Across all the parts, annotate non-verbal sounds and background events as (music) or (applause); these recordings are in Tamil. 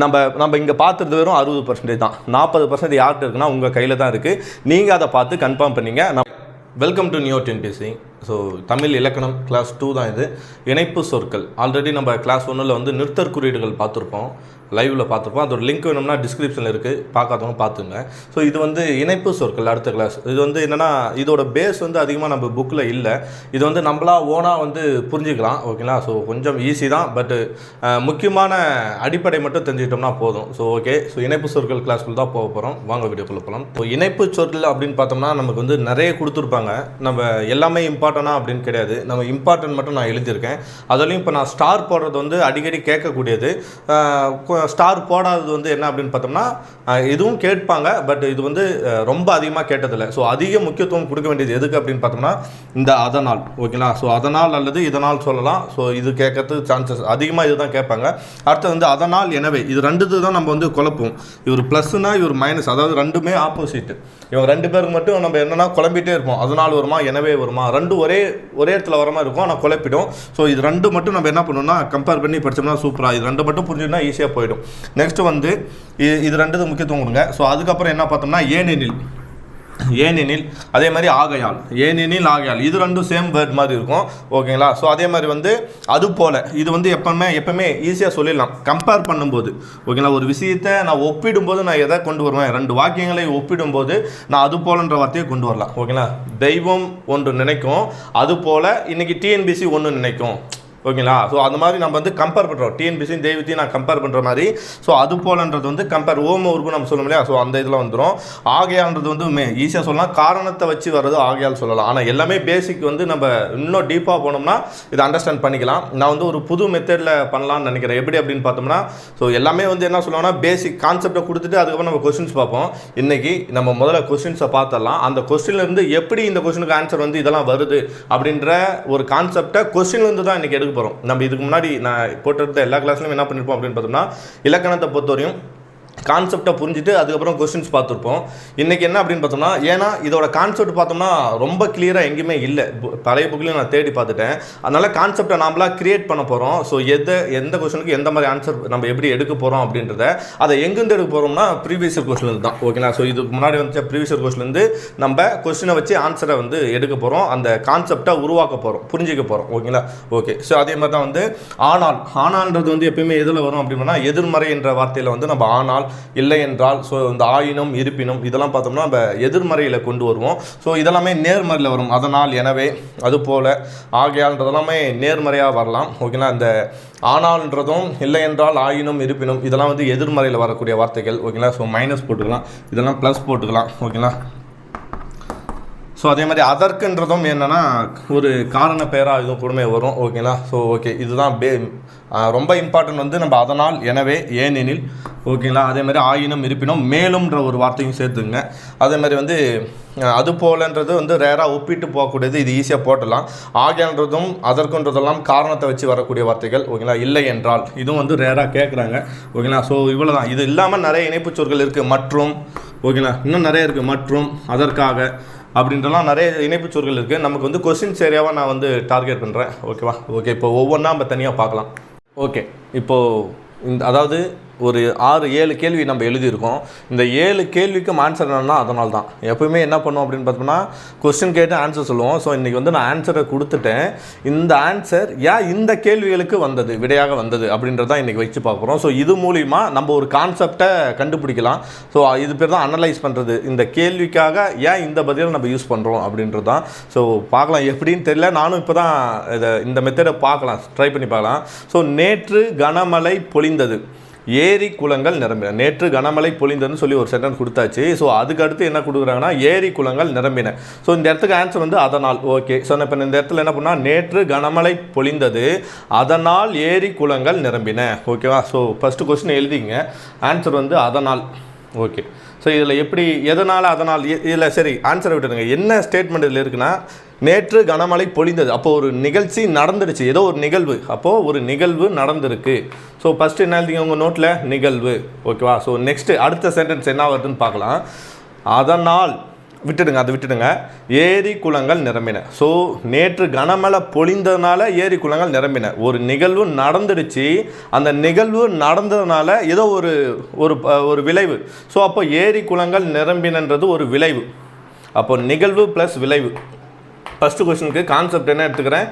நம்ம நம்ம இங்கே பார்த்துறது வெறும் அறுபது பர்சன்டேஜ் தான். நாற்பது பர்சன்ட் யார்கிட்ட இருக்குன்னா உங்கள் கையில் தான் இருக்குது நீங்கள் அதை பார்த்து கன்ஃபார்ம் பண்ணீங்க. நான் வெல்கம் டு நியூ டென்டிசி ஸோ தமிழ் இலக்கணம் கிளாஸ் டூ தான் இது. இணைப்பு சொற்கள். ஆல்ரெடி நம்ம கிளாஸ் ஒன்றில் வந்து நிறுத்தற் குறியீடுகள் பார்த்துருப்போம். லைவில் பார்த்துருப்போம். அதோட லிங்க் வேணும்னா டிஸ்கிரிப்ஷனில் இருக்குது பார்க்காதவங்க பார்த்துங்க. ஸோ இது வந்து இணைப்பு சொற்கள் அடுத்த கிளாஸ் இது வந்து என்னென்னா இதோட பேஸ் வந்து அதிகமாக நம்ம புக்கில் இல்லை. இது வந்து நம்மளா ஓனாக வந்து புரிஞ்சுக்கலாம். ஓகேங்களா ஸோ கொஞ்சம் ஈஸி தான். பட்டு முக்கியமான அடிப்படை மட்டும் தெரிஞ்சுக்கிட்டோம்னா போதும். ஸோ ஓகே ஸோ இணைப்பு சொற்கள் கிளாஸ்க்குள்ள தான் போக போகிறோம் வாங்க வீடியோக்குள்ள போகலாம் ஸோ இணைப்பு சொற்கள் அப்படின்னு பார்த்தோம்னா நமக்கு வந்து நிறைய கொடுத்துருப்பாங்க. நம்ம எல்லாமே இம்பார்ட்டனா அப்படின்னு கிடையாது. நம்ம இம்பார்ட்டன்ட் மட்டும் நான் எழுதியிருக்கேன். அதுலேயும் இப்போ நான் ஸ்டார் போடுறது வந்து அடிக்கடி கேட்கக்கூடியது. ஸ்டார் போடாதது வந்து என்ன அப்படின்னு பார்த்தோம்னா இதுவும் கேட்பாங்க. பட் இது வந்து ரொம்ப அதிகமாக கேட்டதில்லை. ஸோ அதிக முக்கியத்துவம் கொடுக்க வேண்டியது எதுக்கு அப்படின்னு பார்த்தோம்னா இந்த அதனால். ஓகேங்களா ஸோ அதனால் அல்லது இதனால் சொல்லலாம். ஸோ இது கேட்கறதுக்கு சான்சஸ் அதிகமாக இதுதான் கேட்பாங்க. அடுத்து வந்து அதனால் எனவே. இது ரெண்டு தான் நம்ம வந்து குழப்போம் இவர் ப்ளஸ்னா இவர் மைனஸ் அதாவது ரெண்டுமே ஆப்போசிட் இவங்க ரெண்டு பேருக்கு மட்டும் நம்ம என்னன்னா குழம்பிட்டே இருப்போம். அதனால் வருமா எனவே வருமா? ரெண்டும் ஒரே ஒரே இடத்துல வர மாதிரி இருக்கும் ஆனால் குழப்பிடும். ஸோ இது ரெண்டு மட்டும் நம்ம என்ன பண்ணணும்னா கம்பேர் பண்ணி படிச்சோம்னா சூப்பராக இது ரெண்டு மட்டும் புரிஞ்சுன்னா ஈஸியாக போயிடும். நெக்ஸ்ட் வந்து இது இது முக்கியத்துவம் கொடுங்க. ஸோ அதுக்கப்புறம் என்ன பார்த்தோம்னா ஏனெனில் ஏனெனில் அதே மாதிரி ஆகையால் ஏனெனில் ஆகையால் இது ரெண்டும் சேம் வேர்ட் மாதிரி இருக்கும். ஓகேங்களா? ஸோ அதே மாதிரி வந்து அது போல் இது வந்து எப்பவுமே எப்பவுமே ஈஸியாக சொல்லிடலாம். கம்பேர் பண்ணும்போது ஓகேங்களா? ஒரு விஷயத்தை நான் ஒப்பிடும்போது நான் எதை கொண்டு வருவேன்? ரெண்டு வாக்கியங்களை ஒப்பிடும்போது நான் அது போலன்ற வார்த்தையை கொண்டு வரலாம். ஓகேங்களா? தெய்வம் ஒன்று நினைக்கும் அது போல் இன்னைக்கு டிஎன்பிசி ஒன்று நினைக்கும். ஓகேங்களா? ஸோ அந்த மாதிரி நம்ம வந்து கம்பேர் பண்ணுறோம் டிஎன்பிசியும் தெய்வத்தையும் நான் கம்பேர் பண்ணுற மாதிரி. ஸோ அது போலன்றது வந்து கம்பேர் ஓம உருவு நம்ம சொல்லணும் இல்லையா? ஸோ அந்த இதில் வந்துடும் ஆகையான்றது வந்து மே ஈஸியாக சொல்லலாம். காரணத்தை வச்சு வர்றது ஆகையால் சொல்லலாம். ஆனால் எல்லாமே பேசிக் வந்து நம்ம இன்னும் டீப்பாக போனோம்னா இதை அண்டர்ஸ்டாண்ட் பண்ணிக்கலாம். நான் வந்து ஒரு புது மெத்தடில் பண்ணலாம்னு நினைக்கிறேன். எப்படி அப்படின்னு பார்த்தோம்னா ஸோ எல்லாமே வந்து என்ன சொல்லுவோம்னா பேசிக் கான்செப்டை கொடுத்துட்டு அதுக்கப்புறம் நம்ம கொஸ்டின்ஸ் பார்ப்போம். இன்னைக்கு நம்ம முதல்ல கொஸ்டின்ஸை பார்த்தரலாம் அந்த கொஸ்டின்லேருந்து எப்படி இந்த கொஸ்டினுக்கு ஆன்சர் வந்து இதெல்லாம் வருது அப்படின்ற ஒரு கான்செப்டை கொஸ்டின்லேருந்து தான் இன்னைக்கு எடுக்க போகிறோம் நம்ம இதுக்கு முன்னாடி நான் போட்டிருந்த எல்லா கிளாஸ்லையும் என்ன பண்ணியிருப்போம் அப்படின்னு பார்த்தோம்னா இலக்கணத்தை பொறுத்தவரையும் கான்செப்டை புரிஞ்சுட்டு அதுக்கப்புறம் கொஸ்டின்ஸ் பார்த்துருப்போம். இன்றைக்கி என்ன அப்படின்னு பார்த்தோம்னா ஏன்னா இதோட கான்செப்ட் பார்த்தோம்னா ரொம்ப கிளியராக எங்கேயுமே இல்லை. பு- பழைய புக்லையும் நான் தேடி பார்த்துட்டேன். அதனால் கான்செப்டை நாமளா கிரியேட் பண்ண போகிறோம் ஸோ எந்த எந்த கொஸ்டினுக்கு எந்த மாதிரி ஆன்சர் நம்ம எப்படி எடுக்க போகிறோம் அப்படின்றத அதை எங்கேருந்து எடுக்க போகிறோம்னா ப்ரீவியஸ் கொஸ்டின் தான். ஓகேங்களா ஸோ இதுக்கு முன்னாடி வந்து ப்ரீவியஸ் கொஸ்டின்லேருந்து நம்ம கொஸ்டினை வச்சு ஆன்சரை வந்து எடுக்க போகிறோம் அந்த கான்செப்டை உருவாக்க போகிறோம் புரிஞ்சிக்க போகிறோம் ஓகேங்களா ஓகே ஸோ அதே மாதிரி தான் வந்து ஆனால் ஆனால்ன்றது வந்து எப்பயுமே எதில் வரும் அப்படின்னா எதிர்மறை என்ற வார்த்தையில் வந்து நம்ம ஆனால் இல்லை என்றால் ஸோ இந்த ஆயினும் இருப்பினும் இதெல்லாம் பார்த்தோம்னா நம்ம எதிர்மறையில் கொண்டு வருவோம். ஸோ இதெல்லாமே நேர்மறையில் வரும். அதனால் எனவே அதுபோல் ஆகையால்ன்றதெல்லாமே நேர்மறையாக வரலாம். ஓகேங்களா இந்த ஆனால்ன்றதும் இல்லை என்றால் ஆயினும் இருப்பினும் இதெல்லாம் வந்து எதிர்மறையில் வரக்கூடிய வார்த்தைகள். ஓகேங்களா ஸோ மைனஸ் போட்டுக்கலாம். இதெல்லாம் ப்ளஸ் போட்டுக்கலாம். ஓகேங்களா ஸோ அதே மாதிரி அதற்குன்றதும் என்னென்னா ஒரு காரண பெயராக இதுவும் கூடமே வரும் ஓகேங்களா ஸோ ஓகே இதுதான் பே ரொம்ப இம்பார்ட்டன்ட் வந்து நம்ம அதனால் எனவே ஏனெனில் ஓகேங்களா அதே மாதிரி ஆயினும் இருப்பினும் மேலும்ன்ற ஒரு வார்த்தையும் சேர்த்துங்க அதே மாதிரி வந்து அது போலன்றது வந்து ரேராக ஒப்பிட்டு போகக்கூடியது இது ஈஸியாக போட்டலாம் ஆகியன்றதும் அதற்குன்றதெல்லாம் காரணத்தை வச்சு வரக்கூடிய வார்த்தைகள் ஓகேங்களா இல்லை என்றால் இதுவும் வந்து ரேராக கேட்குறாங்க ஓகேங்களா ஸோ இவ்வளோ தான் இது இல்லாமல் நிறைய இணைப்புச் சொற்கள் இருக்குது மற்றும் ஓகேங்களா இன்னும் நிறைய இருக்குது மற்றும் அதற்காக அப்படின்றலாம் நிறைய இணைப்புச் சொற்கள் இருக்குது நமக்கு வந்து கொஸ்டின்ஸ் ஏரியாவாக நான் வந்து டார்கெட் பண்ணுறேன் ஓகேவா ஓகே இப்போ ஒவ்வொன்றா நம்ம தனியாக பார்க்கலாம். ஓகே இப்போது இந்த அதாவது ஒரு ஆறு ஏழு கேள்வி நம்ம எழுதியிருக்கோம். இந்த ஏழு கேள்விக்கும் ஆன்சர் என்னன்னா அதனால தான் எப்பவுமே என்ன பண்ணுவோம் அப்படின்னு பார்த்தோம்னா கொஸ்டின் கேட்டு ஆன்சர் சொல்லுவோம். ஸோ இன்றைக்கி வந்து நான் ஆன்சரை கொடுத்துட்டேன். இந்த ஆன்சர் ஏன் இந்த கேள்விகளுக்கு வந்தது விடையாக வந்தது அப்படின்றதான் இன்றைக்கி வச்சு பார்க்குறோம் ஸோ இது மூலிமா நம்ம ஒரு கான்செப்டை கண்டுபிடிக்கலாம். ஸோ இது பேர் தான் அனலைஸ் பண்ணுறது இந்த கேள்விக்காக ஏன் இந்த பதில் நம்ம யூஸ் பண்ணுறோம் அப்படின்றது தான் ஸோ பார்க்கலாம். எப்படின்னு தெரியல. நானும் இப்போ தான் இதை இந்த மெத்தடை பார்க்கலாம். ட்ரை பண்ணி பார்க்கலாம். ஸோ நேற்று கனமழை பொழிந்தது. ஏரி குளங்கள் நிரம்பின. நேற்று கனமழை பொழிந்ததுன்னு சொல்லி ஒரு சென்டன்ஸ் கொடுத்தாச்சு. ஸோ அதுக்கு அடுத்து என்ன கொடுக்குறாங்கன்னா ஏரி குளங்கள் நிரம்பின. ஸோ இந்த இடத்துக்கு ஆன்சர் வந்து அதனால். ஓகே ஸோ இப்போ இந்த இடத்துல என்ன பண்ணால் நேற்று கனமழை பொழிந்தது அதனால் ஏரி குளங்கள் நிரம்பின. ஓகேவா ஸோ ஃபஸ்ட்டு கொஸ்டின் எழுதிங்க. ஆன்சர் வந்து அதனால். ஓகே ஸோ இதில் எப்படி எதனால் அதனால்? இதில் சரி ஆன்சரை விட்டுருங்க என்ன ஸ்டேட்மெண்ட் இதில் இருக்குன்னா நேற்று கனமழை பொழிந்தது. அப்போது ஒரு நிகழ்ச்சி நடந்துருச்சு. ஏதோ ஒரு நிகழ்வு. அப்போது ஒரு நிகழ்வு நடந்திருக்கு. ஸோ ஃபஸ்ட்டு என்ன எழுதிங்க உங்கள் நோட்டில் நிகழ்வு. ஓகேவா ஸோ நெக்ஸ்ட்டு அடுத்த சென்டென்ஸ் என்ன வருதுன்னு பார்க்கலாம். அதனால் விட்டுடுங்க அதை விட்டுடுங்க. ஏரி குளங்கள் நிரம்பின. ஸோ நேற்று கனமழை பொழிந்ததுனால ஏரி குளங்கள் நிரம்பின. ஒரு நிகழ்வு நடந்துடுச்சு. அந்த நிகழ்வு நடந்ததுனால ஏதோ ஒரு ஒரு ஒரு விளைவு. ஸோ அப்போ ஏரி குளங்கள் நிரம்பினன்றது ஒரு விளைவு. அப்போ நிகழ்வு ப்ளஸ் விளைவு. ஃபஸ்ட்டு கொஸ்டினுக்கு கான்செப்ட் என்ன எடுத்துக்கிறேன்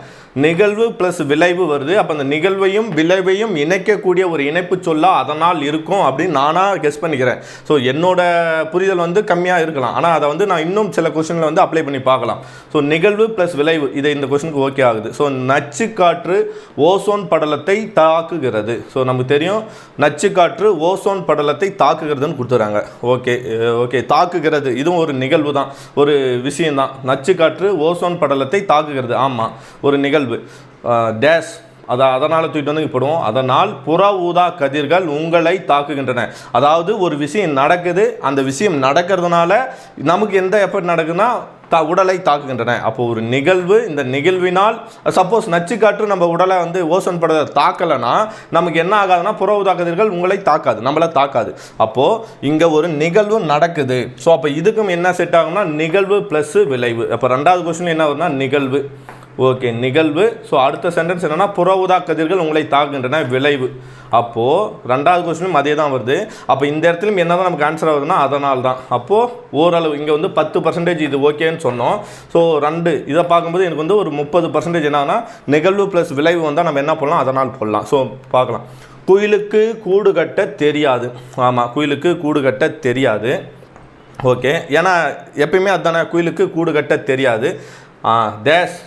நிகழ்வு ப்ளஸ் விளைவு வருது. அப்போ அந்த நிகழ்வையும் விளைவையும் இணைக்கக்கூடிய ஒரு இணைப்பு சொல்லாக அதனால் இருக்கும் அப்படின்னு நானாக கெஸ் பண்ணிக்கிறேன். ஸோ என்னோட புரிதல் வந்து கம்மியாக இருக்கலாம். ஆனால் அதை வந்து நான் இன்னும் சில கொஸ்டினில் வந்து அப்ளை பண்ணி பார்க்கலாம். ஸோ நிகழ்வு ப்ளஸ் விளைவு இதை இந்த கொஷனுக்கு ஓகே ஆகுது. ஸோ நச்சு காற்று ஓசோன் படலத்தை தாக்குகிறது. ஸோ நமக்கு தெரியும் நச்சு காற்று ஓசோன் படலத்தை தாக்குகிறதுன்னு கொடுத்துறாங்க. ஓகே ஓகே தாக்குகிறது. இதுவும் ஒரு நிகழ்வு தான். ஒரு விஷயம்தான். நச்சு காற்று ஓசோன் படலத்தை தாக்குகிறது. ஆமாம் ஒரு நிகழ்வு டேஷ் அதை அதனால் தூக்கிட்டு வந்து இங்க போடுவோம். அதனால் புற ஊதா கதிர்கள் உங்களை தாக்குகின்றன. அதாவது ஒரு விஷயம் நடக்குது அந்த விஷயம் நடக்கிறதுனால நமக்கு எந்த எஃபர்ட் நடக்குதுன்னா த உடலை தாக்குகின்றன. அப்போ ஒரு நிகழ்வு இந்த நிகழ்வினால் சப்போஸ் நச்சு காற்று நம்ம உடலை வந்து ஓசன் படத்தை தாக்கலைன்னா நமக்கு என்ன ஆகாதுன்னா புற ஊதா கதிர்கள் உங்களை தாக்காது நம்மளை தாக்காது. அப்போது இங்கே ஒரு நிகழ்வு நடக்குது. ஸோ அப்போ இதுக்கும் என்ன செட் ஆகும்னா நிகழ்வு ப்ளஸ் விளைவு. அப்போ ரெண்டாவது கொஸ்டின் என்ன வரும்னா நிகழ்வு. ஓகே நிகழ்வு. ஸோ அடுத்த சென்டென்ஸ் என்னென்னா புற ஊதா கதிர்கள் உங்களை தாக்குகின்றன. விளைவு. அப்போது ரெண்டாவது கொஸ்டினும் அதே தான் வருது. அப்போ இந்த இடத்துலையும் என்ன தான் நமக்கு ஆன்சர் ஆகுதுன்னா அதனால் தான் அப்போது ஓரளவு இங்கே வந்து பத்து பர்சன்டேஜ் இது ஓகேன்னு சொன்னோம். ஸோ ரெண்டு இதை பார்க்கும்போது எனக்கு வந்து ஒரு முப்பது பர்சன்டேஜ் என்னன்னா நிகழ்வு ப்ளஸ் விளைவு வந்தால் நம்ம என்ன பண்ணலாம் அதனால் போடலாம். ஸோ பார்க்கலாம். குயிலுக்கு கூடு கட்ட தெரியாது. ஆமாம் குயிலுக்கு கூடு கட்ட தெரியாது. ஓகே ஏன்னா எப்பயுமே அதுதானே குயிலுக்கு கூடு கட்ட தெரியாது. டேஷ்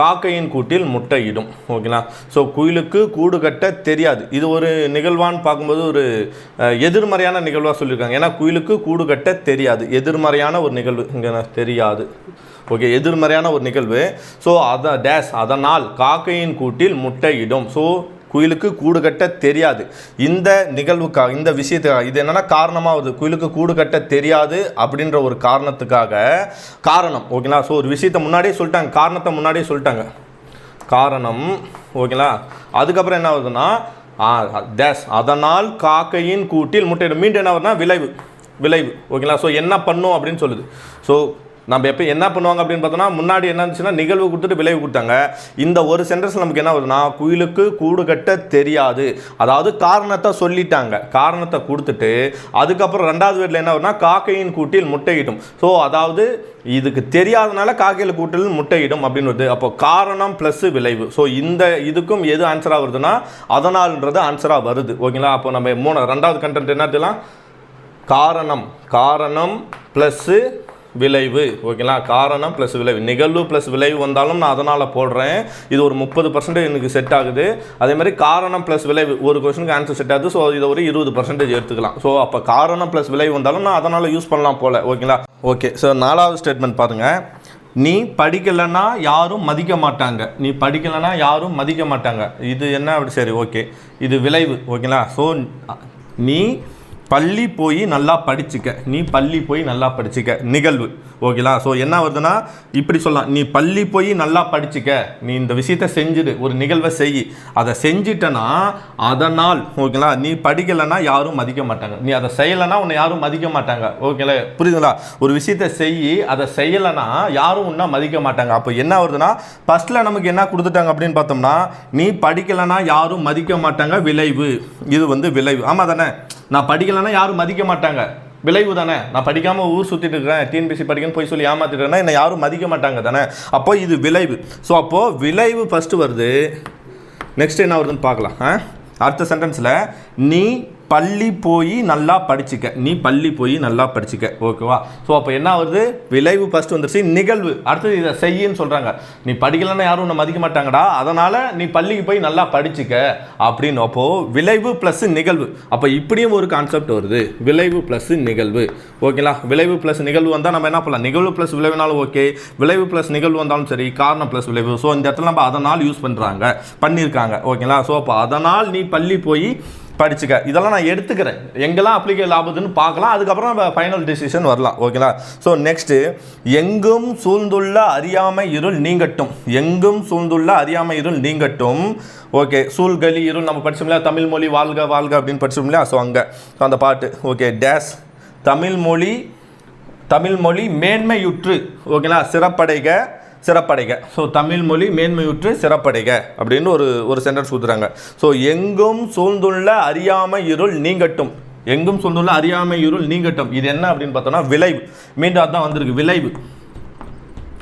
காக்கையின் கூட்டில் முட்டையிடும் ஓகேங்களா ஸோ குயிலுக்கு கூடு கட்ட தெரியாது. இது ஒரு நிகழ்வான்னு பார்க்கும்போது ஒரு எதிர்மறையான நிகழ்வாக சொல்லியிருக்காங்க. ஏன்னா குயிலுக்கு கூடு கட்ட தெரியாது. எதிர்மறையான ஒரு நிகழ்வு இங்கே தெரியாது. ஓகே எதிர்மறையான ஒரு நிகழ்வு. ஸோ அதை டேஷ் அதனால் காக்கையின் கூட்டில் முட்டையிடும். ஸோ குயிலுக்கு கூடு கட்ட தெரியாது. இந்த நிகழ்வுக்காக இந்த விஷயத்துக்காக இது என்னென்னா காரணமாகுது குயிலுக்கு கூடு கட்ட தெரியாது அப்படின்ற ஒரு காரணத்துக்காக காரணம் ஓகேங்களா? ஸோ ஒரு விஷயத்தை முன்னாடியே சொல்லிட்டாங்க காரணத்தை முன்னாடியே சொல்லிட்டாங்க. காரணம் ஓகேங்களா? அதுக்கப்புறம் என்ன ஆகுதுன்னா தேஸ் அதனால் காக்கையின் கூட்டில் முட்டையிடும். மீண்டும் என்ன வருதுன்னா விளைவு விளைவு ஓகேங்களா? ஸோ என்ன பண்ணும் அப்படின்னு சொல்லுது. ஸோ நம்ம எப்போ என்ன பண்ணுவாங்க அப்படின்னு பார்த்தோம்னா முன்னாடி என்ன இருந்துச்சுன்னா நிகழ்வு கொடுத்துட்டு விளைவு கொடுத்தாங்க. இந்த ஒரு சென்டென்ஸ் நமக்கு என்ன வருதுன்னா குயிலுக்கு கூடு கட்ட தெரியாது. அதாவது காரணத்தை சொல்லிட்டாங்க. காரணத்தை கொடுத்துட்டு அதுக்கப்புறம் ரெண்டாவது வீட்டில் என்ன வரும்னா காக்கையின் கூட்டில் முட்டையிடும். ஸோ அதாவது இதுக்கு தெரியாதனால காக்கையில் கூட்டில் முட்டையிடும் அப்படின்னு வருது அப்போ காரணம் ப்ளஸ் விளைவு. ஸோ இந்த இதுக்கும் எது ஆன்சராக வருதுன்னா அதனால்ன்றது ஆன்சராக வருது. ஓகேங்களா? அப்போ நம்ம மூணு ரெண்டாவது கண்டென்ட் என்ன காரணம். காரணம் ப்ளஸ்ஸு விளைவு. ஓகேங்களா காரணம் ப்ளஸ் விளைவு. நிகழ்வு ப்ளஸ் விளைவு வந்தாலும் நான் அதனால் போடுறேன். இது ஒரு முப்பது பர்சன்டேஜ் எனக்கு செட் ஆகுது. அதே மாதிரி காரணம் ப்ளஸ் விளைவு. ஒரு கொஸ்டினுக்கு ஆன்சர் செட் ஆகுது. ஸோ இதை ஒரு இருபது பர்சன்டேஜ் எடுத்துக்கலாம். ஸோ அப்போ காரணம் ப்ளஸ் விளைவு வந்தாலும் நான் அதனால் யூஸ் பண்ணலாம் போல. ஓகேங்களா ஓகே ஸோ நாலாவது ஸ்டேட்மெண்ட் பாருங்கள் நீ படிக்கலைன்னா யாரும் மதிக்க மாட்டாங்க. நீ படிக்கலைன்னா யாரும் மதிக்க மாட்டாங்க. இது என்ன? அப்படி சரி ஓகே இது விளைவு. ஓகேங்களா ஸோ நீ பள்ளி போய் நல்லா படிச்சுக்க. நீ பள்ளி போய் நல்லா படிச்சுக்க. நிகழ்வு. ஓகேங்களா ஸோ என்ன வருதுன்னா இப்படி சொல்லலாம். நீ பள்ளி போய் நல்லா படிச்சுக்க. நீ இந்த விஷயத்த செஞ்சுடு. ஒரு நிகழ்வை செய். அதை செஞ்சிட்டனா அதனால் ஓகேங்களா நீ படிக்கலைன்னா யாரும் மதிக்க மாட்டாங்க. நீ அதை செய்யலைன்னா உன்னை யாரும் மதிக்க மாட்டாங்க. ஓகேங்களா புரியுதுங்களா? ஒரு விஷயத்த செய் அதை செய்யலைன்னா யாரும் உன்னை மதிக்க மாட்டாங்க. அப்போ என்ன வருதுன்னா ஃபஸ்ட்டில் நமக்கு என்ன கொடுத்துட்டாங்க அப்படின்னு பார்த்தோம்னா நீ படிக்கலைன்னா யாரும் மதிக்க மாட்டாங்க. விளைவு. இது வந்து விளைவு. ஆமாம் தானே நான் படிக்கலைன்னா யாரும் மதிக்க மாட்டாங்க. விளைவு தானே. நான் படிக்காமல் ஊர் சுற்றிட்டு இருக்கிறேன். டிஎன்பிசி படிக்கன்னு போய் சொல்லி ஏமாத்திட்டுறேன்னா என்னை யாரும் மதிக்க மாட்டாங்க தானே. அப்போ இது விளைவு. ஸோ அப்போது விளைவு ஃபஸ்ட்டு வருது. நெக்ஸ்ட் என்ன வருதுன்னு பார்க்கலாம். ஆ? அடுத்த சென்டென்ஸில் நீ பள்ளி போய் நல்லா படிச்சுக்க. நீ பள்ளி போய் நல்லா படிச்சுக்க. ஓகேவா ஸோ அப்போ என்ன ஆகுது? விளைவு ஃபஸ்ட்டு வந்துருச்சு நிகழ்வு. அடுத்தது இதை செய்யின்னு சொல்கிறாங்க நீ படிக்கலன்னா யாரும் உன்னை மதிக்க மாட்டாங்கடா. அதனால் நீ பள்ளிக்கு போய் நல்லா படிச்சுக்க. அப்படின்னு அப்போது விளைவு ப்ளஸ் நிகழ்வு. அப்போ இப்படியும் ஒரு கான்செப்ட் வருது. விளைவு ப்ளஸ் நிகழ்வு. ஓகேங்களா விளைவு ப்ளஸ் நிகழ்வு வந்தால் நம்ம என்ன பண்ணலாம்? நிகழ்வு ப்ளஸ் விளைவுனாலும் ஓகே விளைவு ப்ளஸ் நிகழ்வு வந்தாலும் சரி காரணம் ப்ளஸ் விளைவு. ஸோ இந்த இடத்துல நம்ம அதனால் யூஸ் பண்ணுறாங்க பண்ணியிருக்காங்க. ஓகேங்களா ஸோ அப்போ அதனால் நீ பள்ளி போய் படிச்சுக்க. இதெல்லாம் நான் எடுத்துக்கிறேன். எங்கெல்லாம் அப்ளிகேபிள் ஆகுதுன்னு பார்க்கலாம். அதுக்கப்புறம் நம்ம ஃபைனல் டிசிஷன் வரலாம். ஓகேங்களா ஸோ நெக்ஸ்ட்டு எங்கும் சூழ்ந்துள்ள அறியாமை இருள் நீங்கட்டும். எங்கும் சூழ்ந்துள்ள அறியாமை இருள் நீங்கட்டும். ஓகே சூழ்கலி இருள் நம்ம படிச்சோம்லையா தமிழ் மொழி வாழ்க வாழ்க அப்படின்னு படிச்சோம்லையா ஸோ அங்கே. ஸோ அந்த பாட்டு. ஓகே டேஸ் தமிழ் மொழி தமிழ் மொழி மேன்மையுற்று. ஓகேங்களா சிறப்படைக. சிறப்படைக. ஸோ தமிழ் மொழி மேன்மையுற்று சிறப்படைக அப்படின்னு ஒரு ஒரு சென்டென்ஸ் கொடுத்துறாங்க. ஸோ எங்கும் சூழ்ந்துள்ள அறியாமை இருள் நீங்கட்டும். எங்கும் சூழ்ந்துள்ள அறியாமை இருள் நீங்கட்டும். இது என்ன அப்படின்னு பார்த்தோம்னா விளைவு. மீண்டும் அதுதான் வந்திருக்கு விளைவு.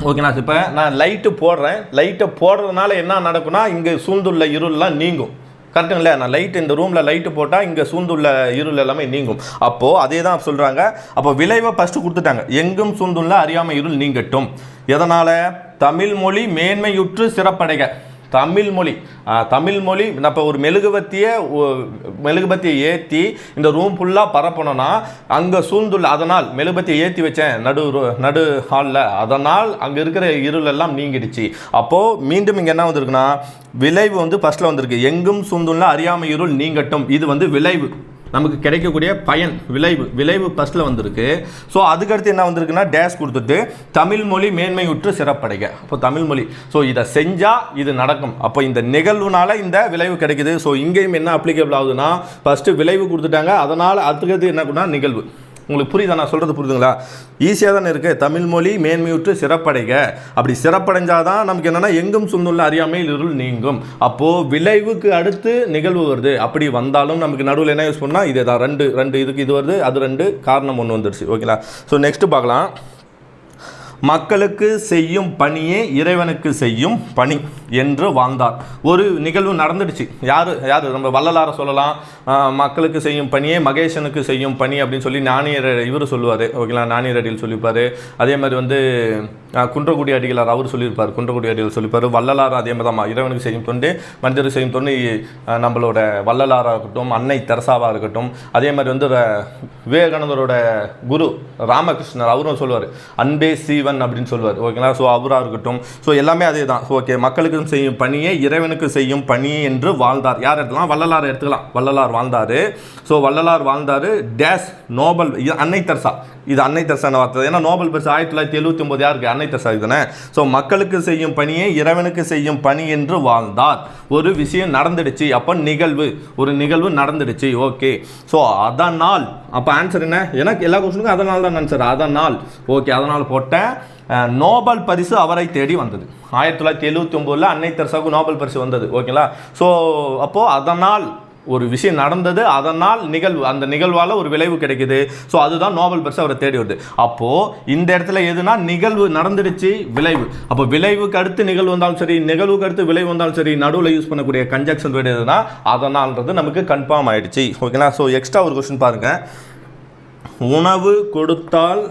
ஓகேண்ணா இப்போ நான் லைட்டு போடுறேன். லைட்டை போடுறதுனால என்ன நடக்கும்னா இங்கே சூழ்ந்துள்ள இருள்லாம் நீங்கும். கரெக்டுங்களா நான் லைட் இந்த ரூமில் லைட்டு போட்டால் இங்கே சூழ்ந்துள்ள இருள் எல்லாமே நீங்கும். அப்போது அதே தான் சொல்கிறாங்க அப்போ விளைவை ஃபஸ்ட்டு கொடுத்துட்டாங்க. எங்கும் சூழ்ந்துள்ள அறியாமை இருள் நீங்கட்டும். எதனால்? தமிழ் மொழி மேன்மையுற்று சிறப்படைக. தமிழ் மொழி. தமிழ் மொழி நம்ம இப்போ ஒரு மெழுகுபத்தியை மெழுகுபத்தியை ஏற்றி இந்த ரூம் ஃபுல்லாக பரப்பணும்னா அங்கே சூழ்ந்துள்ள அதனால் மெழுகுபத்தியை ஏற்றி வச்சேன் நடு நடு ஹாலில் அதனால் அங்கே இருக்கிற இருளெல்லாம் நீங்கிடுச்சு. அப்போது மீண்டும் இங்கே என்ன வந்திருக்குன்னா விளைவு வந்து ஃபஸ்ட்டில் வந்திருக்கு. எங்கும் சூழ்ந்துள்ள அறியாமை இருள் நீங்கட்டும். இது வந்து விளைவு. நமக்கு கிடைக்கக்கூடிய பயன் விளைவு விளைவு ஃபஸ்ட்டில் வந்திருக்கு. ஸோ அதுக்கடுத்து என்ன வந்திருக்குன்னா டேஷ் கொடுத்துட்டு தமிழ் மொழி மேன்மையுற்று சிறப்படைக. அப்போ தமிழ் மொழி. ஸோ இதை செஞ்சால் இது நடக்கும். அப்போ இந்த நிகழ்வுனால இந்த விளைவு கிடைக்குது. ஸோ இங்கேயும் என்ன அப்ளிகபிள் ஆகுதுன்னா ஃபஸ்ட்டு விளைவு கொடுத்துட்டாங்க. அதனால் அதுக்கடுத்து என்ன நிகழ்வு. உங்களுக்கு புரியுதா? நான் சொல்கிறது புரியுதுங்களா? ஈஸியாக தானே இருக்குது தமிழ் மொழி மேன்மையுற்று சிறப்படைக. அப்படி சிறப்படைஞ்சால் தான் நமக்கு என்னென்னா எங்கும் சொந்துள்ள அறியாமையில் இருள் நீங்கும். அப்போது விளைவுக்கு அடுத்து நிகழ்வு வருது. அப்படி வந்தாலும் நமக்கு நடுவில் என்ன யூஸ் பண்ணால் இதே தான் ரெண்டு ரெண்டு இதுக்கு இது வருது அது ரெண்டு காரணம் ஒன்று வந்துருச்சு. ஓகேங்களா ஸோ நெக்ஸ்ட்டு பார்க்கலாம். மக்களுக்கு செய்யும் பணியே இறைவனுக்கு செய்யும் பணி என்று வாழ்ந்தார். ஒரு நிகழ்வு நடந்துடுச்சு. யார் யார்? நம்ம வள்ளலார சொல்லலாம். மக்களுக்கு செய்யும் பணியே மகேசனுக்கு செய்யும் பணி அப்படின்னு சொல்லி ஞானியர் இவர் சொல்லுவார். ஓகேங்களா? ஞானியர் அடிகள் சொல்லியிருப்பார் அதே மாதிரி வந்து குன்றக்குடி அடிகளார் அவர் சொல்லியிருப்பார். குன்றக்குடி அடிகள் சொல்லியிருப்பார் வள்ளலார் அதே மாதிரி தான். இறைவனுக்கு செய்யும் தொண்டு மனிதருக்கு செய்யும் தொண்டு நம்மளோட வள்ளலாராக இருக்கட்டும் அன்னை தெரசாவாக இருக்கட்டும். அதே மாதிரி வந்து விவேகானந்தரோட குரு ராமகிருஷ்ணர் அவரும் சொல்லுவார். அன்பே இறைவன் அப்படின்னு சொல்லுவார் ஓகேங்களா ஸோ அவராக இருக்கட்டும். ஸோ எல்லாமே அதே தான் ஓகே மக்களுக்கும் செய்யும் பணியே இறைவனுக்கு செய்யும் பணி என்று வாழ்ந்தார். யார் எடுத்துக்கலாம்? வள்ளலார் எடுத்துக்கலாம். வள்ளலார் வாழ்ந்தார். ஸோ வள்ளலார் வாழ்ந்தார். டேஸ் நோபல் அன்னை தெரசா. இது அன்னை தசான வார்த்தை. ஏன்னா நோபல் பரிசு ஆயிரத்தி தொள்ளாயிரத்தி எழுபத்தி ஒன்பது யாருக்கு? அன்னை தசா இதுதானே ஸோ மக்களுக்கு செய்யும் பணியை இறைவனுக்கு செய்யும் பணி என்று வாழ்ந்தார். ஒரு விஷயம் நடந்துடுச்சு. அப்போ நிகழ்வு. ஒரு நிகழ்வு நடந்துடுச்சு. ஓகே ஸோ அதனால் அப்போ ஆன்சர் என்ன? எனக்கு எல்லா கொஸ்டினுக்கும் அதனால் தான் ஆன்சர் அதனால். ஓகே அதனால் போட்டேன் நோபல் பரிசு அவரை தேடி வந்தது. ஆயிரத்தி தொள்ளாயிரத்தி எழுபத்தி ஒம்போதில் அன்னை தெரசாவுக்கு நோபல் பரிசு வந்தது. ஓகேங்களா ஸோ அப்போது அதனால் ஒரு விஷயம் நடந்தது அதனால் நிகழ்வு அந்த நிகழ்வால் ஒரு விளைவு கிடைக்குது. ஸோ அதுதான் நோபல் பரிசு அவரை தேடி வருது. அப்போது இந்த இடத்துல எதுனா நிகழ்வு நடந்துடுச்சு விளைவு. அப்போ விளைவுக்கு அடுத்து நிகழ்வு வந்தாலும் சரி நிகழ்வுக்கு அடுத்து விளைவு வந்தாலும் சரி நடுவில் யூஸ் பண்ணக்கூடிய கன்ஜக்ஷன் வேர்டு எதுனா அதனால்ன்றது நமக்கு கன்ஃபார்ம் ஆயிடுச்சு. ஓகேங்களா ஸோ எக்ஸ்ட்ரா ஒரு கொஸ்டின் பாருங்கள் உணவு கொடுத்தால்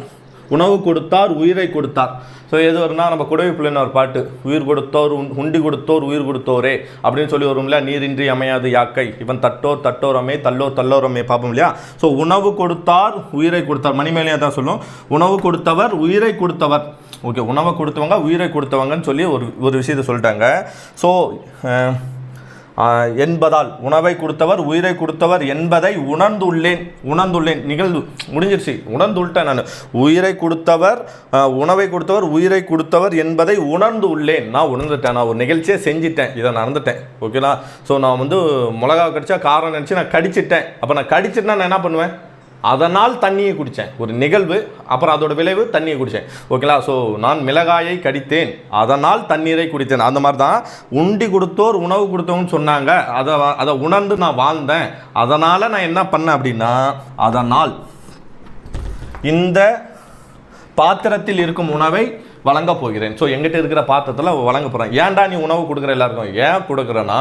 உணவு கொடுத்தார் உயிரை கொடுத்தார். ஸோ எது வரும்னா நம்ம குடவை பிள்ளைன்னு ஒரு பாட்டு உயிர் கொடுத்தோர் உண்- உண்டி கொடுத்தோர் உயிர் கொடுத்தோரே அப்படின்னு சொல்லி வரும்ல நீரின்றி அமையாது யாக்கை இவன் தட்டோர் தட்டோரமே தல்லோர் தல்லோரமே பார்ப்போம் இல்லையா? ஸோ உணவு கொடுத்தார் உயிரை கொடுத்தார். மணிமேலையாக தான் சொல்லும். உணவு கொடுத்தவர் உயிரை கொடுத்தவர். ஓகே உணவை கொடுத்தவங்க உயிரை கொடுத்தவங்கன்னு சொல்லி ஒரு ஒரு விஷயத்தை சொல்லிட்டாங்க. ஸோ என்பதால் உணவை கொடுத்தவர் உயிரை கொடுத்தவர் என்பதை உணர்ந்துள்ளேன் உணர்ந்துள்ளேன். நிகழ்ந்து முடிஞ்சிருச்சு. உணர்ந்துள்ளிட்டேன் நான். உயிரை கொடுத்தவர் உணவை கொடுத்தவர் உயிரை கொடுத்தவர் என்பதை உணர்ந்து உள்ளேன் நான் உணர்ந்துட்டேன். நான் ஒரு நிகழ்ச்சியை செஞ்சிட்டேன். இதை நடந்துட்டேன். ஓகேங்களா ஸோ நான் வந்து மிளகா கடிச்சா காரம் நினச்சி நான் கடிச்சிட்டேன். அப்போ நான் கடிச்சிட்டேன்னா நான் என்ன பண்ணுவேன்? அதனால் தண்ணியை குடித்தேன் ஒரு நிகழ்வு அப்புறம் அதோட விளைவு தண்ணியை குடித்தேன் ஓகேங்களா? ஸோ நான் மிளகாயை கடித்தேன். அதனால் தண்ணீரை குடித்தேன். அந்த மாதிரி தான் உண்டி கொடுத்தோர் உணவு கொடுத்தவங்கன்னு சொன்னாங்க. அதை அதை உணர்ந்து நான் வாழ்ந்தேன். அதனால் நான் என்ன பண்ணேன் அப்படின்னா அதனால் இந்த பாத்திரத்தில் இருக்கும் உணவை வழங்க போகிறேன். ஸோ எங்கிட்ட இருக்கிற பாத்திரத்தில் வழங்க போகிறேன் ஏன்டா நீ உணவு கொடுக்குற எல்லாருக்கும்? ஏன் கொடுக்குறேன்னா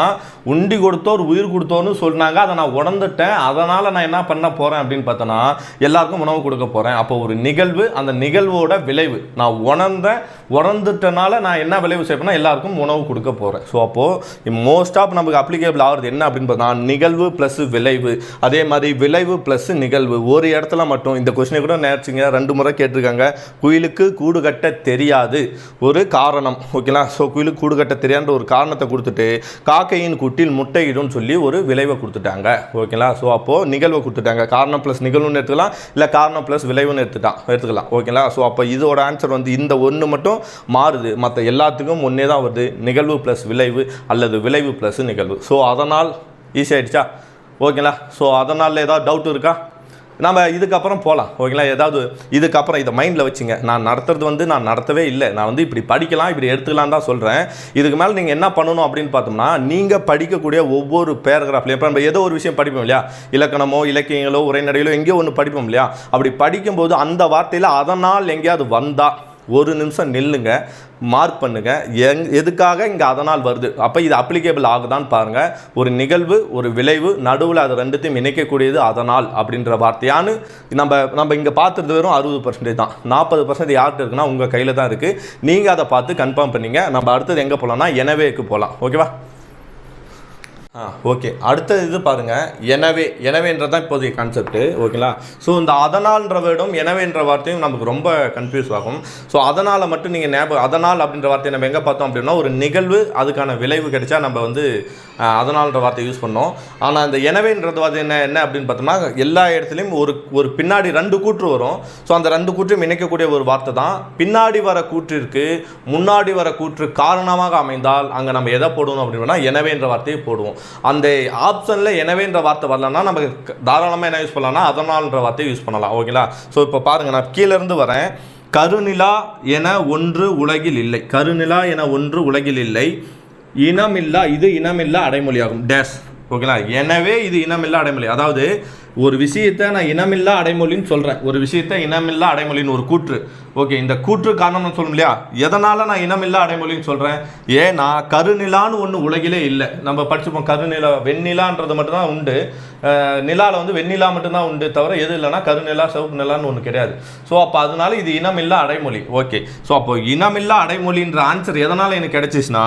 உண்டி கொடுத்தோர் உயிர் கொடுத்தோன்னு சொன்னாங்க. அதை நான் உணர்ந்துட்டேன். அதனால் நான் என்ன பண்ண போகிறேன் அப்படின்னு பார்த்தோன்னா எல்லாருக்கும் உணவு கொடுக்க போகிறேன் அப்போ ஒரு நிகழ்வு அந்த நிகழ்வோட விளைவு. நான் உணர்ந்தேன். உணர்ந்துட்டனால நான் என்ன விளைவு செய்வேன்னா எல்லாருக்கும் உணவு கொடுக்க போகிறேன் ஸோ அப்போது மோஸ்ட் ஆஃப் நமக்கு அப்ளிகேபிள் ஆகுறது என்ன அப்படின்னு பார்த்தா நிகழ்வு ப்ளஸ் விளைவு. அதே மாதிரி விளைவு ப்ளஸ் நிகழ்வு. ஒரு இடத்துல மட்டும் இந்த கொஸ்டினை கூட நேர்ச்சிங்க. ரெண்டு முறை கேட்டிருக்காங்க. குயிலுக்கு கூடு கட்ட தெரியாது ஒரு காரணம் ஓகேங்களா? ஸோ குயில் கூடு கட்ட தெரியாத ஒரு காரணத்தை கொடுத்துட்டு காக்கையின் குட்டில் முட்டையிடும் சொல்லி ஒரு விளைவை கொடுத்துட்டாங்க ஓகேங்களா? ஸோ அப்போது நிகழ்வை கொடுத்துட்டாங்க. காரணம் ப்ளஸ் நிகழ்வுன்னு எடுத்துக்கலாம் இல்லை காரணம் ப்ளஸ் விளைவுன்னு எடுத்துட்டான் எடுத்துக்கலாம் ஓகேங்களா? ஸோ அப்போ இதோட ஆன்சர் வந்து இந்த ஒன்று மட்டும் மாறுது. மற்ற எல்லாத்துக்கும் ஒன்றே தான் வருது நிகழ்வு ப்ளஸ் விளைவு அல்லது விளைவு ப்ளஸ் நிகழ்வு. ஸோ அதனால் ஈஸி ஆயிடுச்சா? ஓகேங்களா? ஸோ அதனால் ஏதாவது டவுட் இருக்கா? நம்ம இதுக்கப்புறம் போகலாம் ஓகேங்களா? ஏதாவது இதுக்கப்புறம் இதை மைண்டில் வச்சுங்க. நான் நடத்துறது வந்து நான் நடத்தவே இல்லை. நான் வந்து இப்படி படிக்கலாம் இப்படி எடுத்துக்கலாம் தான் சொல்கிறேன் இதுக்கு மேலே நீங்கள் என்ன பண்ணணும் அப்படின்னு பார்த்தோம்னா நீங்கள் படிக்கக்கூடிய ஒவ்வொரு பேராகிராஃப்லையும் இப்போ நம்ம ஏதோ ஒரு விஷயம் படிப்போம் இல்லையா? இலக்கணமோ இலக்கியங்களோ உரைநடைகளோ எங்கேயோ ஒன்று படிப்போம் இல்லையா? அப்படி படிக்கும்போது அந்த வார்த்தையில் அதனால் எங்கேயாவது வந்தால் ஒரு நிமிஷம் நில்லுங்க மார்க் பண்ணுங்க. எங் எதுக்காக இங்கே அதனால் வருது? அப்போ இது அப்ளிகேபிள் ஆகுதான்னு பாருங்க. ஒரு நிகழ்வு ஒரு விளைவு நடுவில் அது ரெண்டுத்தையும் இணைக்கக்கூடியது அதனால் அப்படின்ற வார்த்தையான்னு நம்ம நம்ம இங்கே பார்த்துறது வெறும் அறுபது பர்சன்டேஜ் தான். நாற்பது பர்சன்டேஜ் யார்கிட்ட இருக்குன்னா உங்கள் கையில் தான் இருக்குது நீங்கள் அதை பார்த்து கன்ஃபார்ம் பண்ணிங்க. நம்ம அடுத்தது எங்கே போகலாம்னா எனவேக்கு போகலாம் ஓகேவா ஓகே அடுத்த இது பாருங்க. எனவே எனவேன்றது தான் இப்போதைய கான்செப்ட்டு ஓகேங்களா? ஸோ இந்த அதனால்ன்ற வேர்டும் எனவேன்ற வார்த்தையும் நமக்கு ரொம்ப கன்ஃபியூஸ் ஆகும். ஸோ அதனால் மட்டும் நீங்கள் ஞாபகம் அதனால் அப்படின்ற வார்த்தையை நம்ம எங்கே பார்த்தோம் அப்படின்னா ஒரு நிகழ்வு அதுக்கான விளைவு கிடைச்சா நம்ம வந்து அதனால்ன்ற வார்த்தையை யூஸ் பண்ணோம். ஆனால் இந்த எனவேன்றது வார்த்தை என்ன என்ன அப்படின்னு பார்த்தோம்னா எல்லா இடத்துலையும் ஒரு ஒரு பின்னாடி ரெண்டு கூற்று வரும். ஸோ அந்த ரெண்டு கூற்றையும் இணைக்கக்கூடிய ஒரு வார்த்தை தான். பின்னாடி வர கூற்றிற்கு முன்னாடி வர கூற்று காரணமாக அமைந்தால் அங்கே நம்ம எதை போடணும் அப்படின்னா எனவேன்ற வார்த்தையை போடுவோம். அந்த ஆப்ஷனில் எனவேன்ற வார்த்தை வரலன்னா நமக்கு தாராளமாக என்ன யூஸ் பண்ணலாம்னா அதனால்ன்ற வார்த்தையை யூஸ் பண்ணலாம். ஓகேங்களா? ஸோ இப்போ பாருங்கள் நான் கீழேருந்து வரேன். கருநிலா என ஒன்று உலகில் இல்லை. கருநிலா என ஒன்று உலகில் இல்லை. இனமில்லா இது இனமில்லா அடைமொழியாகும். டேஸ் ஓகேங்களா? எனவே இது இனமில்லா அடைமொழி. அதாவது ஒரு விஷயத்தை நான் இனமில்லா அடைமொழின்னு சொல்கிறேன் ஒரு விஷயத்தை இனமில்லா அடைமொழின்னு ஒரு கூற்று. ஓகே இந்த கூற்று காரணம்னு சொல்லணும் இல்லையா? எதனால் நான் இனமில்லா அடைமொழின்னு சொல்கிறேன் ஏன்னா கருநிலான்னு ஒன்று உலகிலே இல்லை. நம்ம படிச்சுப்போம் கருநிலா வெண்ணிலான்றது மட்டும்தான் உண்டு. நிலாவில் வந்து வெண்ணிலா மட்டும்தான் உண்டு தவிர எது இல்லைன்னா கருநிலா சிவப்பு நிலான்னு ஒன்று கிடையாது. ஸோ அப்போ அதனால இது இனமில்லா அடைமொழி. ஓகே ஸோ அப்போ இனமில்லா அடைமொழின்ற ஆன்சர் எதனால் எனக்கு கிடைச்சிச்சுன்னா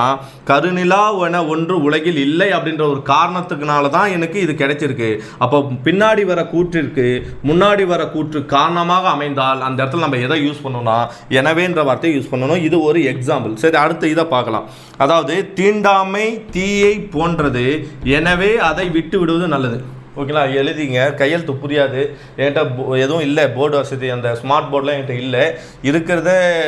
கருநிலா என ஒன்று உலகில் இல்லை அப்படின்ற ஒரு காரணத்துக்குனால தான் எனக்கு இது கிடைச்சிருக்கு. அப்போ பின்னாடி வர கூற்றிற்கு முன்னாடி வர கூற்று காரணமாக அமைந்தால் அந்த இடத்துல நம்ம எதை யூஸ் பண்ணணும்னா எனவேன்ற வார்த்தையை யூஸ் பண்ணணும். இது ஒரு எக்ஸாம்பிள் சரி அடுத்து இதை பார்க்கலாம். அதாவது தீண்டாமை தீயை போன்றது எனவே அதை விட்டு விடுவது நல்லது. ஓகேங்களா? எழுதிங்க. கையெழுத்து புரியாது. என்கிட்ட போ- எதுவும் இல்லை. போர்டு வசதி அந்த ஸ்மார்ட் போர்டெலாம் என்கிட்ட இல்லை. இருக்கிறதே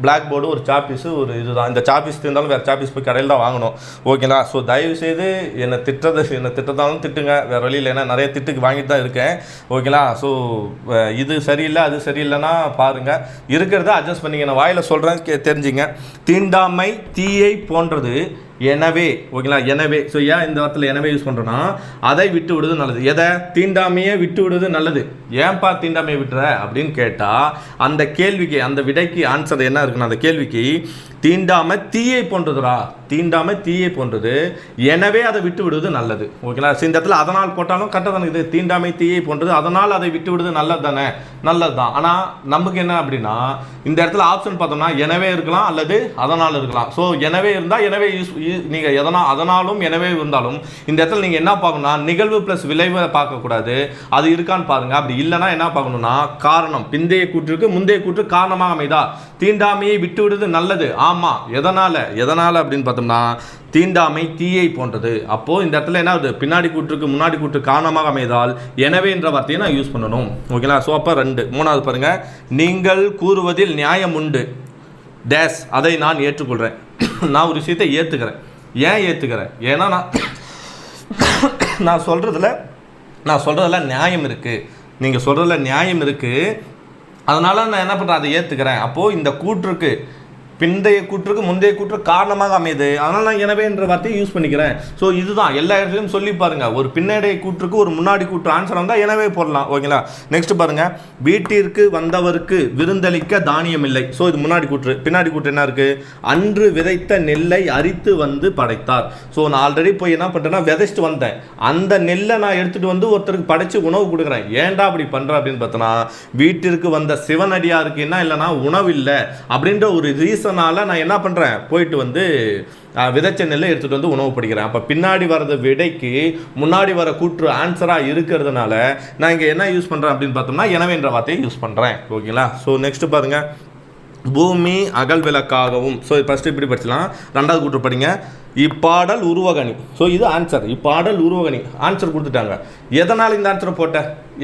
பிளாக் போர்டு ஒரு சாப்பீஸு ஒரு இதுதான். இந்த சாப்பீஸ் இருந்தாலும் வேறு சாப்பீஸ் போய் கடையில் தான் வாங்கணும். ஓகேங்களா? ஸோ தயவு செய்து என்னை திட்டது என்னை திட்டத்தாலும் திட்டுங்க. வேறு வழியில் ஏன்னா நிறைய திட்டுக்கு வாங்கிட்டு தான் இருக்கேன். ஓகேங்களா? ஸோ இது சரியில்லை அது சரியில்லைன்னா பாருங்கள் இருக்கிறத அட்ஜஸ்ட் பண்ணிங்க. நான் வாயில் சொல்கிறேன் கே தெரிஞ்சுங்க. தீண்டாமை தீயை போன்றது எனவே ஓகேங்களா? எனவே. ஸோ ஏன் இந்த வார்த்தையில் எனவே யூஸ் பண்ணுறோன்னா அதை விட்டு விடுவது நல்லது. எதை? தீண்டாமையே விட்டு விடுவது நல்லது. ஏன்பா தீண்டாமையை விட்டுற? அப்படின்னு கேட்டால் அந்த கேள்விக்கு அந்த விடைக்கு ஆன்சர் என்ன இருக்குன்னா அந்த கேள்விக்கு தீண்டாமை தீயை போன்றதுடா. தீண்டாமை தீயை போன்றது. எனவே அதை விட்டு விடுவது நல்லது. ஓகேங்களா? சரி, இந்த இடத்துல அதனால் போட்டாலும் கரெக்டாக தானே இது. தீண்டாமை தீயை போன்றது. அதனால் அதை விட்டு விடுவது நல்லது தானே? நல்லது தான். ஆனால் நமக்கு என்ன அப்படின்னா இந்த இடத்துல ஆப்ஷன் பார்த்தோம்னா எனவே இருக்கலாம் அல்லது அதனால் இருக்கலாம். ஸோ எனவே இருந்தால் எனவே யூஸ் நீங்கள் எதனால் அதனாலும் எனவே இருந்தாலும் இந்த இடத்துல நீங்கள் என்ன பார்க்கணும்னா நிகழ்வு ப்ளஸ் விளைவை பார்க்கக்கூடாது. அது இருக்கான்னு பாருங்கள் அப்படி இல்லைன்னா என்ன பார்க்கணும்னா காரணம். பிந்தைய கூற்றுக்கு முந்தைய கூற்று காரணமாக அமைதா. தீண்டாமையை விட்டு விடுவது நல்லது. ஆமாம் எதனால்? எதனால் அப்படின்னு பார்த்தோம்னா தீண்டாமை தீயை போன்றது. அப்போது இந்த இடத்துல என்ன ஆகுது? பின்னாடி கூற்றுக்கு முன்னாடி கூற்று காரணமாக அமைதால் எனவே என்ற வார்த்தையை நான் யூஸ் பண்ணணும். ஓகேங்களா? ஸோ அப்போ ரெண்டு. மூணாவது பாருங்கள் நீங்கள் கூறுவதில் நியாயம் உண்டு. டேஸ் அதை நான் ஏற்றுக்கொள்கிறேன் நான் ஒரு விஷயத்தை ஏற்றுக்கிறேன் ஏன் ஏற்றுக்கிறேன் ஏன்னா நான் (coughs) நான் சொல்கிறதுல நான் சொல்கிறதுல நியாயம் இருக்குது நீங்கள் சொல்கிறதுல நியாயம் இருக்குது அதனால் நான் என்ன பண்ணுறேன் அதை ஏற்றுக்கிறேன் அப்போது இந்த கூற்றுக்கு பிந்தைய கூற்றுக்கு முந்தைய கூற்று காரணமாக அமையுது. அதனால் நான் எனவே என்ற வார்த்தையை யூஸ் பண்ணிக்கிறேன். ஸோ இதுதான். எல்லா இடத்துலையும் சொல்லி பாருங்கள் ஒரு பின்னடைய கூற்றுக்கு ஒரு முன்னாடி கூற்று ஆன்சர் வந்தால் எனவே போடலாம். ஓகேங்களா நெக்ஸ்ட் பாருங்கள் வீட்டிற்கு வந்தவருக்கு விருந்தளிக்க தானியம் இல்லை. ஸோ இது முன்னாடி கூற்று. பின்னாடி கூற்று என்ன இருக்குது அன்று விதைத்த நெல்லை அரித்து வந்து படைத்தார். ஸோ நான் ஆல்ரெடி போய் என்ன பண்ணுறேன்னா விதைச்சிட்டு வந்தேன். அந்த நெல்லை நான் எடுத்துகிட்டு வந்து ஒருத்தருக்கு படைச்சு உணவு கொடுக்குறேன். ஏன்டா அப்படி பண்ணுறேன் அப்படின்னு பார்த்தோன்னா வீட்டிற்கு வந்த சிவனடியாருக்கு என்ன இல்லைனா உணவு இல்லை அப்படின்ற ஒரு ரீசன் ரீசனால் நான் என்ன பண்றேன்? போயிட்டு வந்து விதைச்ச நெல்லை எடுத்துட்டு வந்து உணவு படிக்கிறேன். அப்போ பின்னாடி வர்றது விடைக்கு முன்னாடி வர கூற்று ஆன்சராக இருக்கிறதுனால நான் இங்கே என்ன யூஸ் பண்ணுறேன் அப்படின்னு பார்த்தோம்னா எனவேன்ற வார்த்தையை யூஸ் பண்ணுறேன் ஓகேங்களா? ஸோ நெக்ஸ்ட்டு பாருங்க. பூமி அகல் விளக்காகவும். ஸோ ஃபஸ்ட்டு இப்படி படிச்சலாம் ரெண்டாவது கூற்று படிங்க. இப்பாடல் உருவகணி. ஸோ இது ஆன்சர் இப்பாடல் உருவகணி. ஆன்சர் கொடுத்துட்டாங்க. எதனால் இந்த ஆன்சரை போட்ட?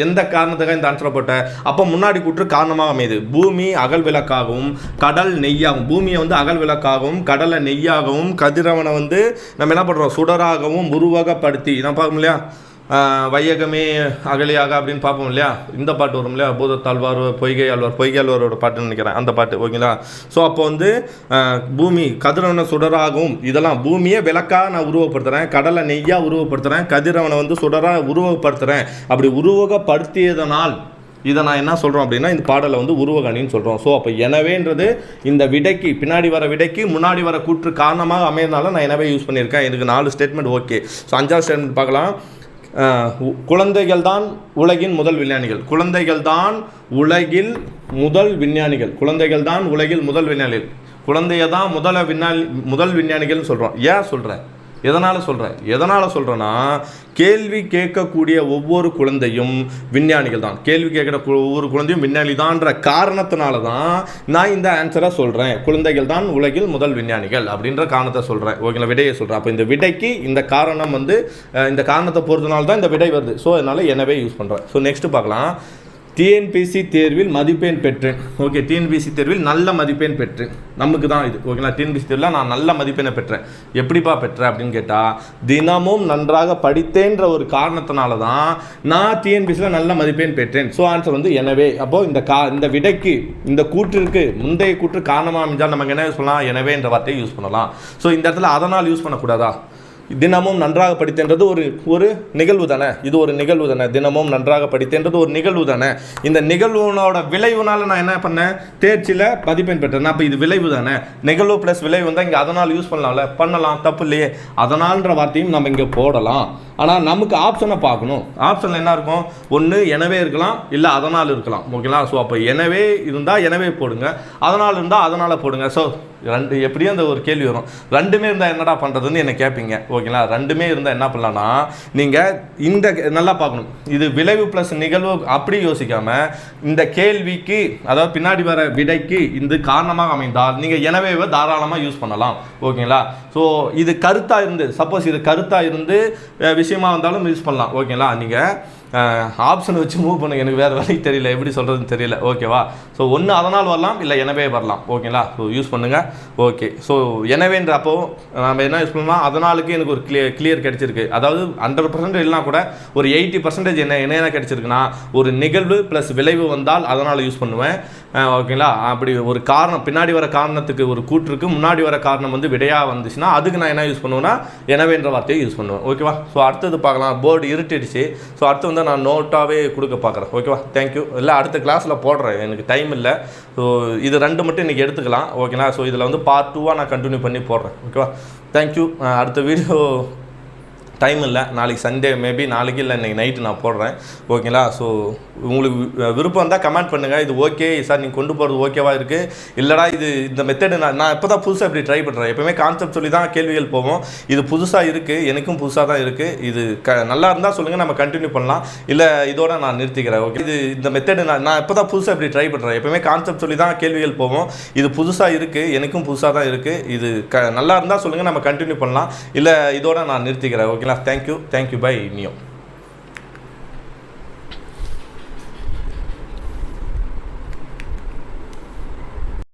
எந்த காரணத்துக்காக இந்த ஆன்சரை போட்ட? அப்போ முன்னாடி கூற்று காரணமாக அமையுது. பூமி அகல் விளக்காகவும் கடல் நெய்யாகவும். பூமியை வந்து அகல் விளக்காகவும் கடலை நெய்யாகவும் கதிரவனை வந்து நம்ம என்ன பண்ணுறோம் சுடராகவும் உருவகப்படுத்தி. நான் பார்க்க இல்லையா? வையகமே அகலியாக அப்படின்னு பார்ப்போம் இல்லையா? இந்த பாட்டு வரும் இல்லையா? பூதத்தாழ்வார் பொய்கை ஆழ்வார் பொய்கை ஆழ்வாரோட பாட்டுன்னு நினைக்கிறேன். அந்த பாட்டு ஓகேங்களா? ஸோ அப்போ வந்து பூமி கதிரவனை சுடராகவும் இதெல்லாம் பூமியை விளக்காக நான் உருவப்படுத்துகிறேன் கடலை நெய்யா உருவப்படுத்துகிறேன் கதிரவனை வந்து சுடராக உருவப்படுத்துகிறேன் அப்படி உருவகப்படுத்தியதனால் இதை நான் என்ன சொல்கிறோம் அப்படின்னா இந்த பாடலை வந்து உருவகணின்னு சொல்கிறோம் ஸோ அப்போ எனவேன்றது இந்த விடைக்கு பின்னாடி வர விடைக்கு முன்னாடி வர கூற்று காரணமாக அமையறதுனால நான் எனவே யூஸ் பண்ணியிருக்கேன். எனக்கு நாலு ஸ்டேட்மெண்ட் ஓகே ஸோ அஞ்சாவது ஸ்டேட்மெண்ட் பார்க்கலாம். குழந்தைகள் தான் உலகின் முதல் விஞ்ஞானிகள். குழந்தைகள் தான் உலகில் முதல் விஞ்ஞானிகள். குழந்தைகள் தான் உலகில் முதல் விஞ்ஞானிகள். குழந்தைய தான் முதல விஞ்ஞானி முதல் விஞ்ஞானிகள்னு சொல்கிறோம் ஏன் சொல்கிறேன் எதனால் சொல்கிறேன் எதனால் சொல்கிறேன்னா கேள்வி கேட்கக்கூடிய ஒவ்வொரு குழந்தையும் விஞ்ஞானிகள் தான். கேள்வி கேட்குற ஒவ்வொரு குழந்தையும் விஞ்ஞானி தான்ற காரணத்தினால தான் நான் இந்த ஆன்சரை சொல்கிறேன் குழந்தைகள் தான் உலகில் முதல் விஞ்ஞானிகள் அப்படின்ற காரணத்தை சொல்கிறேன் ஓகேங்களா? விடையை சொல்கிறேன் அப்போ இந்த விடைக்கு இந்த காரணம் வந்து இந்த காரணத்தை பொறுத்தனால தான் இந்த விடை வருது. ஸோ அதனால் எனவே யூஸ் பண்ணுறேன் ஸோ நெக்ஸ்ட்டு பார்க்கலாம். டிஎன்பிசி தேர்வில் மதிப்பெண் பெற்றேன். ஓகே டிஎன்பிசி தேர்வில் நல்ல மதிப்பெண் பெற்றேன். நமக்கு தான் இது. ஓகேங்களா டிஎன்பிசி தேர்வில் நான் நல்ல மதிப்பெண்ணை பெற்றேன். எப்படிப்பா பெற்றேன் அப்படின்னு கேட்டால் தினமும் நன்றாக படித்தேன்ற ஒரு காரணத்தினால தான் நான் டிஎன்பிசியில் நல்ல மதிப்பெண் பெற்றேன். ஸோ ஆன்சர் வந்து எனவே. அப்போது இந்த கா இந்த விடைக்கு இந்த கூற்றிற்கு முந்தைய கூற்று காரணமாக அமைஞ்சால் நமக்கு என்ன யூஸ் பண்ணலாம்? எனவே என்ற வார்த்தையை யூஸ் பண்ணலாம். ஸோ இந்த இடத்துல அதனால் யூஸ் பண்ணக்கூடாதா? தினமும் நன்றாக படித்தேன்றது ஒரு ஒரு நிகழ்வு தானே? இது ஒரு நிகழ்வு தானே? தினமும் நன்றாக படித்தேன்றது ஒரு நிகழ்வு தானே? இந்த நிகழ்வுனோட விளைவுனால நான் என்ன பண்ணேன்? தேர்ச்சியில் மதிப்பெண் பெற்றேன். அப்போ இது விளைவு தானே? நிகழ்வு ப்ளஸ் விளைவு வந்தால் இங்கே அதனால் யூஸ் பண்ணலாம்ல? பண்ணலாம் தப்பு இல்லையே. அதனால்ன்ற வார்த்தையும் நம்ம இங்கே போடலாம். ஆனால் நமக்கு ஆப்ஷனை பார்க்கணும். ஆப்ஷனில் என்ன இருக்கும்? ஒன்று எனவே இருக்கலாம் இல்லை அதனால் இருக்கலாம். ஓகேங்களா ஸோ அப்போ எனவே இருந்தால் எனவே போடுங்க. அதனால் இருந்தால் அதனால் போடுங்க. ஸோ ரெண்டு எப்படியும் அந்த ஒரு கேள்வி வரும். ரெண்டுமே இருந்தால் என்னடா பண்ணுறதுன்னு என்ன கேட்பீங்க ஓகேங்களா? ரெண்டுமே இருந்தால் என்ன பண்ணலான்னா நீங்கள் இந்த நல்லா பார்க்கணும். இது விளைவு ப்ளஸ் நிகழ்வு அப்படி யோசிக்காமல் இந்த கேள்விக்கு அதாவது பின்னாடி வர விடைக்கு இந்த காரணமாக அமைந்தால் நீங்கள் எனவே தாராளமாக யூஸ் பண்ணலாம். ஓகேங்களா? ஸோ இது கருத்தாக இருந்து சப்போஸ் இது கருத்தாக இருந்து விஷயமாக விஷயமா வந்தாலும் யூஸ் பண்ணலாம். ஓகேங்களா? நீங்கள் ஆப்ஷன் வச்சு மூவ் பண்ணுங்க எனக்கு வேறு வழி தெரியல. எப்படி சொல்கிறதுன்னு தெரியல. ஓகேவா ஸோ ஒன்று அதனால் வரலாம் இல்லை எனவே வரலாம். ஓகேங்களா ஸோ யூஸ் பண்ணுங்கள் ஓகே ஸோ எனவேன்ற அப்போ நம்ம என்ன யூஸ் பண்ணலாம் அதனாலுக்கு எனக்கு ஒரு கிளியர் கிளியர் கிடச்சிருக்கு. அதாவது ஹண்ட்ரட் பர்சன்ட் இல்லைனா கூட ஒரு எயிட்டி பர்சன்டேஜ் என்ன என்ன கிடச்சிருக்குன்னா கிடைச்சிருக்குன்னா ஒரு நிகழ்வு ப்ளஸ் விளைவு வந்தால் அதனால் யூஸ் பண்ணுவேன். ஓகேங்களா? அப்படி ஒரு காரணம் பின்னாடி வர காரணத்துக்கு ஒரு கூற்றுக்கு முன்னாடி வர காரணம் வந்து விடையாக வந்துச்சுன்னா அதுக்கு நான் என்ன யூஸ் பண்ணுவேன்னா எனவேன்ற வார்த்தையை யூஸ் பண்ணுவேன். ஓகேவா? ஸோ அடுத்தது பார்க்கலாம். போர்டு இருட்டிடுச்சு. ஸோ அடுத்து வந்து நான் நோட்டாகவே கொடுக்க பார்க்குறேன். ஓகேவா? தேங்க்யூ இல்லை அடுத்த கிளாஸில் போடுறேன். எனக்கு டைம் இல்லை. ஸோ இது ரெண்டு மட்டும் இன்றைக்கி எடுத்துக்கலாம். ஓகேங்களா? ஸோ இதில் வந்து பார்ட் டூவாக நான் கண்டினியூ பண்ணி போடுறேன். ஓகேவா? தேங்க்யூ அடுத்த வீடியோ டைம் இல்லை. நாளைக்கு சண்டே மேபி நாளைக்கு இல்லை இன்றைக்கி நைட்டு நான் போடுறேன். ஓகேங்களா ஸோ உங்களுக்கு வி- விருப்பம் இருந்தால் கமெண்ட் பண்ணுங்கள் இது ஓகே சார் நீங்கள் கொண்டு போகிறது ஓகேவாக இருக்குது இல்லைடா இது இந்த மெத்தடு நான் நான் இப்போ தான் புதுசாக இப்படி ட்ரை பண்ணுறேன் எப்பவுமே கான்செப்ட் சொல்லி தான் கேள்விகள் போவோம். இது புதுசாக இருக்குது எனக்கும் புதுசாக தான் இருக்குது இது க நல்லா இருந்தால் சொல்லுங்கள் நம்ம கண்டினியூ பண்ணலாம். இல்லை இதோட நான் நிறுத்திக்கிறேன். ஓகே இது இந்த மெத்தடு நான் நான் இப்போ தான் புதுசாக இப்படி ட்ரை பண்ணுறேன் எப்பவுமே கான்செப்ட் சொல்லி தான் கேள்விகள் போவோம். இது புதுசாக இருக்குது எனக்கும் புதுசாக தான் இருக்குது இது க நல்லா இருந்தால் சொல்லுங்கள் நம்ம கண்டினியூ பண்ணலாம். இல்லை இதோட நான் நிறுத்திக்கிறேன். ஓகேங்களா தேங்க்யூ தேங்க்யூ பை நியோ